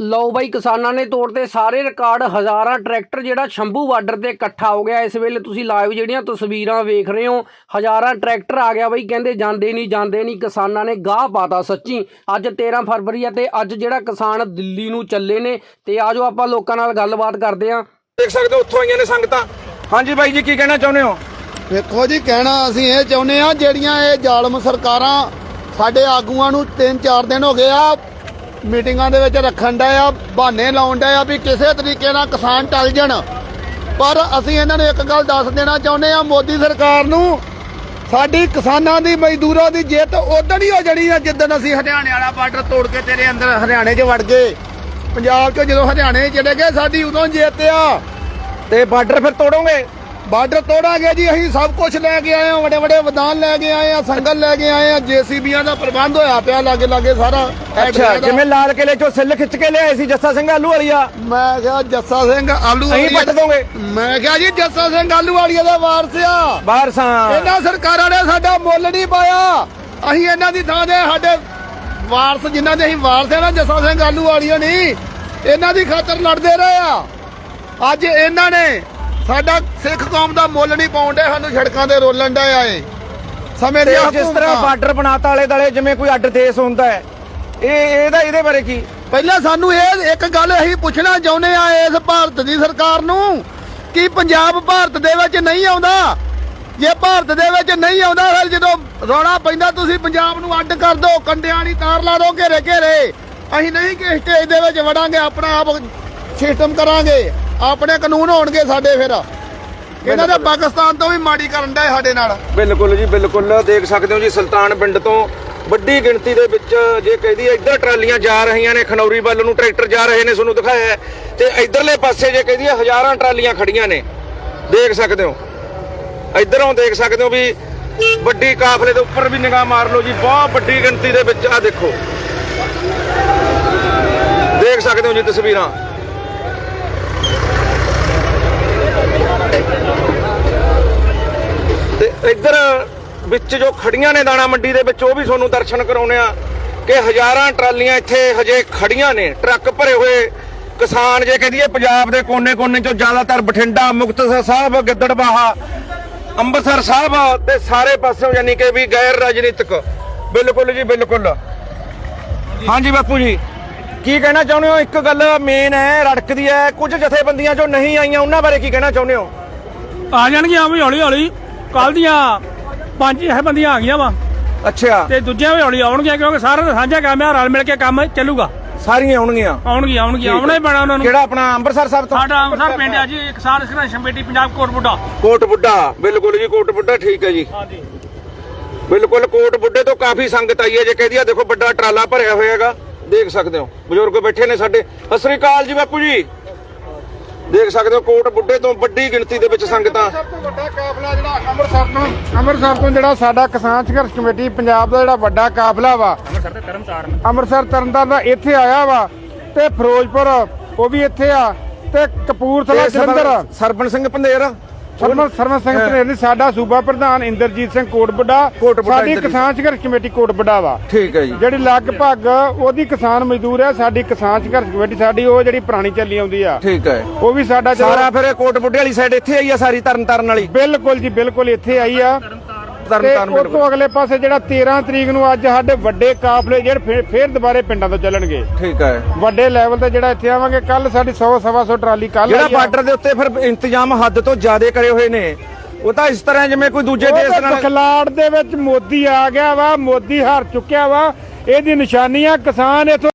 ਲਓ ਬਾਈ ਕਿਸਾਨਾਂ ਨੇ ਤੋੜਤੇ ਸਾਰੇ ਰਿਕਾਰਡ ਹਜ਼ਾਰਾਂ ਟਰੈਕਟਰ ਜਿਹੜਾ ਸ਼ੰਭੂ ਬਾਰਡਰ ਤੇ ਇਕੱਠਾ ਹੋ ਗਿਆ। ਇਸ ਵੇਲੇ ਤੁਸੀਂ ਲਾਈਵ ਜਿਹੜੀਆਂ ਤਸਵੀਰਾਂ ਵੇਖ ਰਹੇ ਹੋ ਹਜ਼ਾਰਾਂ ਟਰੈਕਟਰ ਆ ਗਿਆ ਬਾਈ। ਕਹਿੰਦੇ ਜਾਂਦੇ ਨਹੀਂ ਜਾਂਦੇ ਨਹੀਂ ਕਿਸਾਨਾਂ ਨੇ ਗਾਹ ਪਾਤਾ ਸੱਚੀ। ਅੱਜ 13 ਫਰਵਰੀ ਆ ਤੇ ਅੱਜ ਜਿਹੜਾ ਕਿਸਾਨ ਦਿੱਲੀ ਨੂੰ ਚੱਲੇ ਨੇ ਤੇ ਆਜੋ ਆਪਾਂ ਲੋਕਾਂ ਨਾਲ ਗੱਲਬਾਤ ਕਰਦੇ ਆਂ ਦੇਖ ਸਕਦੇ ਹੋ ਉੱਥੋਂ ਆਈਆਂ ਨੇ ਸੰਗਤਾਂ। ਹਾਂਜੀ ਬਾਈ ਜੀ ਕੀ ਕਹਿਣਾ ਚਾਹੁੰਦੇ ਹੋ? ਵੇਖੋ ਜੀ ਕਹਿਣਾ ਅਸੀਂ ਇਹ ਚਾਹੁੰਦੇ ਆ ਜਿਹੜੀਆਂ ਇਹ ਜ਼ਾਲਮ ਸਰਕਾਰਾਂ ਸਾਡੇ ਆਗੂਆਂ ਨੂੰ 3-4 ਦਿਨ ਹੋ ਗਏ ਆ ਮੀਟਿੰਗਾਂ ਦੇ ਵਿੱਚ ਰੱਖਣ ਦਾ ਆ, ਬਹਾਨੇ ਲਾਉਣ ਦਾ ਆ ਵੀ ਕਿਸੇ ਤਰੀਕੇ ਨਾਲ ਕਿਸਾਨ ਟਲ ਜਾਣ। ਪਰ ਅਸੀਂ ਇਹਨਾਂ ਨੂੰ ਇੱਕ ਗੱਲ ਦੱਸ ਦੇਣਾ ਚਾਹੁੰਦੇ ਆ, ਮੋਦੀ ਸਰਕਾਰ ਨੂੰ ਸਾਡੀ ਕਿਸਾਨਾਂ ਦੀ, ਮਜ਼ਦੂਰਾਂ ਦੀ ਜਿੱਤ ਉਦੋਂ ਹੀ ਹੋ ਜਣੀ ਆ, ਜਿੱਦਣ ਅਸੀਂ ਹਰਿਆਣੇ ਵਾਲਾ ਬਾਰਡਰ ਤੋੜ ਕੇ ਤੇਰੇ ਅੰਦਰ ਹਰਿਆਣੇ 'ਚ ਵੜ ਗਏ। ਪੰਜਾਬ 'ਚੋਂ ਜਦੋਂ ਹਰਿਆਣੇ ਚਲੇ ਗਏ, ਸਾਡੀ ਉਦੋਂ ਜਿੱਤ ਆ। ਤੇ ਬਾਰਡਰ ਫਿਰ ਤੋੜੋਗੇ? ਬਾਰਡਰ ਤੋੜਾਂਗੇ ਜੀ ਅਸੀਂ ਸਭ ਕੁਝ ਲੈ ਕੇ ਆਏ ਹਾਂ ਵੱਡੇ ਵੱਡੇ ਮੈਦਾਨ ਲੈ ਕੇ ਆਏ ਹਾਂ ਸੰਗਲ ਲੈ ਕੇ ਆਏ ਹਾਂ ਜੀਸੀਬੀਆਂ ਦਾ ਪ੍ਰਬੰਧ ਹੋਇਆ ਪਿਆ ਲਾਗੇ ਲਾਗੇ ਸਾਰਾ। ਅੱਛਾ ਜਿਵੇਂ ਲਾਲ ਕਿਲੇ ਚੋਂ ਸਿੱਲ ਖਿੱਚ ਕੇ ਲਿਆਏ ਸੀ ਜੱਸਾ ਸਿੰਘ ਆਲੂ ਵਾਲੀਆ? ਮੈਂ ਕਿਹਾ ਜੱਸਾ ਸਿੰਘ ਆਲੂ ਅਸੀਂ ਪੱਟ ਦੋਗੇ? ਮੈਂ ਕਿਹਾ ਜੀ ਜੱਸਾ ਸਿੰਘ ਆਲੂ ਵਾਲੀਆ ਦਾ ਵਾਰਸ ਆ। ਬਾਹਰ ਸਾਂ ਇਹਨਾਂ ਸਰਕਾਰਾਂ ਨੇ ਸਾਡਾ ਮੁੱਲ ਨਹੀਂ ਪਾਇਆ। ਅਸੀਂ ਇਹਨਾਂ ਦੀ ਥਾਂ ਦੇ ਸਾਡੇ ਵਾਰਸ ਜਿਨ੍ਹਾਂ ਦੇ ਅਸੀਂ ਵਾਰਸ ਆ ਨਾ ਜੱਸਾ ਸਿੰਘ ਆਲੂ ਵਾਲੀਆ ਨਹੀਂ ਇਹਨਾਂ ਦੀ ਖਾਤਰ ਲੜਦੇ ਰਹੇ ਆ। ਅੱਜ ਇਹਨਾਂ ਨੇ ਸਾਡਾ ਸਿੱਖ ਕੌਮ ਦਾ ਮੁੱਲ ਨਹੀਂ ਪਾਉਂਦੇ ਸਾਨੂੰ ਸੜਕਾਂ ਤੇ ਰੋਲਣ ਦਾ ਆਏ ਸਮੇਂ ਦੀਆਂ ਜਿਸ ਤਰ੍ਹਾਂ। ਬਾਰਡਰ ਬਣਾਤਾ ਆਲੇ ਦਾਲੇ ਜਿਵੇਂ ਕੋਈ ਅੱਡ ਦੇਸ਼ ਹੁੰਦਾ ਹੈ ਇਹ ਇਹਦਾ ਇਹਦੇ ਬਾਰੇ ਕੀ? ਪਹਿਲਾਂ ਸਾਨੂੰ ਇਹ ਇੱਕ ਗੱਲ ਅਸੀਂ ਪੁੱਛਣਾ ਚਾਹੁੰਦੇ ਆ ਇਸ ਭਾਰਤ ਦੀ ਸਰਕਾਰ ਨੂੰ ਕਿ ਪੰਜਾਬ ਭਾਰਤ ਦੇ ਵਿੱਚ ਨਹੀਂ ਆਉਂਦਾ। ਜੇ ਭਾਰਤ ਦੇ ਵਿੱਚ ਨਹੀਂ ਆਉਂਦਾ ਫਿਰ ਜਦੋਂ ਰੌਲਾ ਪੈਂਦਾ ਤੁਸੀਂ ਪੰਜਾਬ ਨੂੰ ਅੱਡ ਕਰ ਦਿਓ ਕੰਡਿਆਂ ਵਾਲੀ ਤਾਰ ਲਾ ਦਿਓ ਘੇਰੇ ਘੇਰੇ ਅਸੀਂ ਨਹੀਂ ਕਿ ਸਟੇਜ ਦੇ ਵਿੱਚ ਵੜਾਂਗੇ ਆਪਣਾ ਆਪ ਸਿਸਟਮ ਕਰਾਂਗੇ। ਆਪਣੇ ਕਾਨੂੰਨ ਹੋਣਗੇ ਸਾਡੇ ਫਿਰ। ਇਹਨਾਂ ਦੇ ਪਾਕਿਸਤਾਨ ਤੋਂ ਵੀ ਮਾੜੀ ਕਰਨ ਦਾ ਸਾਡੇ ਨਾਲ। ਬਿਲਕੁਲ ਜੀ ਬਿਲਕੁਲ। ਦੇਖ ਸਕਦੇ ਹੋ ਜੀ ਸੁਲਤਾਨ ਪਿੰਡ ਤੋਂ ਵੱਡੀ ਗਿਣਤੀ ਦੇ ਵਿੱਚ ਜੇ ਕਹਦੀ ਇੱਧਰ ਟਰਾਲੀਆਂ ਜਾ ਰਹੀਆਂ ਨੇ ਖਨੌਰੀ ਵੱਲ ਨੂੰ ਟਰੈਕਟਰ ਜਾ ਰਹੇ ਨੇ ਤੁਹਾਨੂੰ ਦਿਖਾਇਆ। ਤੇ ਇਧਰਲੇ ਪਾਸੇ ਜੇ ਕਹਦੀ ਹਜ਼ਾਰਾਂ ਟਰਾਲੀਆਂ ਖੜੀਆਂ ਨੇ। ਦੇਖ ਸਕਦੇ ਹੋ। ਇਧਰੋਂ ਦੇਖ ਸਕਦੇ ਹੋ ਵੀ ਵੱਡੀ ਕਾਫਲੇ ਦੇ ਉੱਪਰ ਵੀ ਨਿਗਾਹ ਮਾਰ ਲਓ ਜੀ ਬਹੁਤ ਵੱਡੀ ਗਿਣਤੀ ਦੇ ਵਿੱਚ ਆ ਦੇਖੋ। ਦੇਖ ਸਕਦੇ ਹੋ ਜੀ ਤਸਵੀਰਾਂ। ਇੱਧਰ ਵਿੱਚ ਜੋ ਖੜੀਆਂ ਨੇ ਦਾਣਾ ਮੰਡੀ ਦੇ ਵਿੱਚ, ਉਹ ਵੀ ਤੁਹਾਨੂੰ ਦਰਸ਼ਨ ਕਰਾਉਣੇ ਆ ਕਿ ਹਜ਼ਾਰਾਂ ਟਰਾਲੀਆਂ ਇੱਥੇ ਹਜੇ ਖੜੀਆਂ ਨੇ। ਟਰੱਕ ਭਰੇ ਹੋਏ ਕਿਸਾਨ ਜੇ ਕਹਦੀਏ ਪੰਜਾਬ ਦੇ ਕੋਨੇ-ਕੋਨੇ ਚੋਂ ਜ਼ਿਆਦਾਤਰ ਬਠਿੰਡਾ, ਮੁਕਤਸਰ ਸਾਹਿਬ, ਗਿੱਦੜਬਾਹਾ, ਅੰਮ੍ਰਿਤਸਰ ਸਾਹਿਬ ਤੇ ਸਾਰੇ ਪਾਸਿਓਂ ਯਾਨੀ ਕਿ ਵੀ ਗੈਰ ਰਾਜਨੀਤਿਕ। ਬਿਲਕੁਲ ਜੀ, ਬਿਲਕੁਲ। ਹਾਂਜੀ ਬਾਪੂ ਜੀ, ਕੀ ਕਹਿਣਾ ਚਾਹੁੰਦੇ ਹੋ? ਇੱਕ ਗੱਲ ਮੇਨ ਹੈ, ਰੜਕਦੀ ਹੈ। ਕੁਝ ਜਥੇਬੰਦੀਆਂ ਜੋ ਨਹੀਂ ਆਈਆਂ, ਉਹਨਾਂ ਬਾਰੇ ਕੀ ਕਹਿਣਾ ਚਾਹੁੰਦੇ ਹੋ? ਆ ਜਾਣਗੀਆਂ ਵੀ ਹੌਲੀ ਹੌਲੀ ਕੱਲ ਦੀਆਂ ਪੰਜ ਬੰਦੀਆਂ ਆ ਗਈਆਂ ਵਾ। ਅੱਛਾ। ਤੇ ਦੂਜੀਆਂ ਵੀ ਹੌਲੀ ਆਉਣਗੀਆਂ ਕਿਉਂਕਿ ਸਾਰਾ ਦਾ ਸਾਂਝਾ ਕੰਮ ਆ ਰਲ ਮਿਲ ਕੇ ਕੰਮ ਚੱਲੂਗਾ। ਸਾਰੀਆਂ ਆਉਣਗੀਆਂ? ਆਉਣਗੀਆਂ ਆਉਣਗੀਆਂ। ਆਉਣਾ ਹੀ ਪੈਣਾ ਉਹਨਾਂ ਨੂੰ। ਕਿਹੜਾ ਆਪਣਾ ਅੰਮ੍ਰਿਤਸਰ ਸਾਹਿਬ ਤੋਂ? ਸਾਡਾ ਅੰਮ੍ਰਿਤਸਰ ਪਿੰਡ ਆ ਜੀ ਕਿਸਾਨ ਸੰਘਰਸ਼ ਕਮੇਟੀ ਪੰਜਾਬ ਕੋਟਬੁੱਡਾ ਕੋਟ ਬੁੱਢਾ। ਬਿਲਕੁਲ ਜੀ ਕੋਟ ਬੁੱਢਾ ਠੀਕ ਹੈ ਜੀ। ਹਾਂਜੀ। ਬਿਲਕੁਲ ਕੋਟ ਬੁੱਢੇ ਤੋਂ ਕਾਫੀ ਸੰਗਤ ਆਈ ਹੈ। ਜੇ ਕਹਦੀ ਆ ਦੇਖੋ ਵੱਡਾ ਟਰਾਲਾ ਭਰਿਆ ਹੋਇਆ ਹੈਗਾ ਦੇਖ ਸਕਦੇ ਹੋ। ਬਜ਼ੁਰਗ ਬੈਠੇ ਨੇ ਸਾਡੇ। ਸਤਿ ਸ੍ਰੀ ਅਕਾਲ ਜੀ ਬਾਪੂ ਜੀ। ਦੇਖ ਸਕਦੇ ਹੋ ਕੋਟ ਬੁੱਢੇ ਤੋਂ ਵੱਡੀ ਗਿਣਤੀ ਦੇ ਵਿੱਚ ਸੰਗਤਾਂ। ਸਭ ਤੋਂ ਵੱਡਾ ਕਾਫਲਾ ਜਿਹੜਾ ਅੰਮ੍ਰਿਤਸਰ ਤੋਂ ਅੰਮ੍ਰਿਤਸਰ ਤੋਂ ਜਿਹੜਾ ਸਾਡਾ ਕਿਸਾਨ ਸੰਘਰਸ਼ ਕਮੇਟੀ ਪੰਜਾਬ ਦਾ ਜਿਹੜਾ ਵੱਡਾ ਕਾਫਲਾ ਵਾ। ਅੰਮ੍ਰਿਤਸਰ ਤੇ ਤਰਨਤਾਰਨ ਅੰਮ੍ਰਿਤਸਰ ਤਰਨਤਾਰਨ ਦਾ ਇੱਥੇ ਆਇਆ ਵਾ ਤੇ ਫਿਰੋਜ਼ਪੁਰ ਉਹ ਵੀ ਇੱਥੇ ਆ ਤੇ ਕਪੂਰਥਲਾ ਜਲੰਧਰ। ਸਰਪੰਚ ਸਿੰਘ ਪੰਦੇਰ ਸਰਮਨ ਸਰਮਨ ਸਿੰਘ ਧਨੇਰ ਸਾਡਾ ਸੂਬਾ ਪ੍ਰਧਾਨ ਇੰਦਰਜੀਤ ਸਿੰਘ ਕੋਟਬੁੱਢਾ ਕੋਟਬੁੱਢਾ ਸਾਡੀ ਇੰਦਰਜੀਤ। ਕਿਸਾਨ ਸੰਘਰਸ਼ ਕਮੇਟੀ ਕੋਟਬੁੱਢਾ ਵਾ। ਠੀਕ ਹੈ ਜੀ। ਜਿਹੜੀ ਲਗਭਗ ਉਹਦੀ ਕਿਸਾਨ ਮਜ਼ਦੂਰ ਹੈ ਸਾਡੀ ਕਿਸਾਨ ਸੰਘਰਸ਼ ਕਮੇਟੀ ਸਾਡੀ ਉਹ ਜਿਹੜੀ ਪੁਰਾਣੀ ਚੱਲੀ ਆਉਂਦੀ ਆ ਠੀਕ ਹੈ। ਉਹ ਵੀ ਸਾਡਾ ਸਾਰਾ ਫਿਰ ਇਹ ਕੋਟ ਬੁੱਢੇ ਵਾਲੀ ਸਾਈਡ ਇੱਥੇ ਆਈ ਆ ਸਾਰੀ ਤਰਨ ਤਾਰਨ ਵਾਲੀ? ਬਿਲਕੁਲ ਜੀ ਬਿਲਕੁਲ ਇੱਥੇ ਆਈ ਆ। ਉਹ ਤੋਂ ਅਗਲੇ ਪਾਸੇ ਜਿਹੜਾ 13 ਤਰੀਕ ਨੂੰ ਅੱਜ ਸਾਡੇ ਵੱਡੇ ਕਾਫਲੇ ਜਿਹੜੇ ਫੇਰ- ਦੁਬਾਰੇ ਪਿੰਡਾਂ ਤੋਂ ਚੱਲਣਗੇ। ਠੀਕ ਹੈ। ਵੱਡੇ ਲੈਵਲ ਤੇ ਜਿਹੜਾ ਇੱਥੇ ਆਵਾਂਗੇ ਕੱਲ ਸਾਡੀ 100 ਸਵਾ 100 ਟਰਾਲੀ ਕੱਲ ਜਿਹੜਾ ਬਾਰਡਰ ਦੇ ਉੱਤੇ ਫਿਰ ਇੰਤਜ਼ਾਮ ਹੱਦ ਤੋਂ ਜ਼ਿਆਦਾ ਕਰੇ ਹੋਏ ਨੇ ਉਹ ਤਾਂ ਇਸ ਤਰ੍ਹਾਂ ਜਿਵੇਂ ਕੋਈ ਦੂਜੇ ਦੇਸ਼ ਨਾਲ ਬਖਲਾੜ ਦੇ ਵਿੱਚ ਮੋਦੀ ਆ ਗਿਆ ਵਾ ਮੋਦੀ ਹਾਰ ਚੁੱਕਿਆ ਵਾ ਇਹਦੀ ਨਿਸ਼ਾਨੀ ਆ ਕਿਸਾਨ ਇਥੋਂ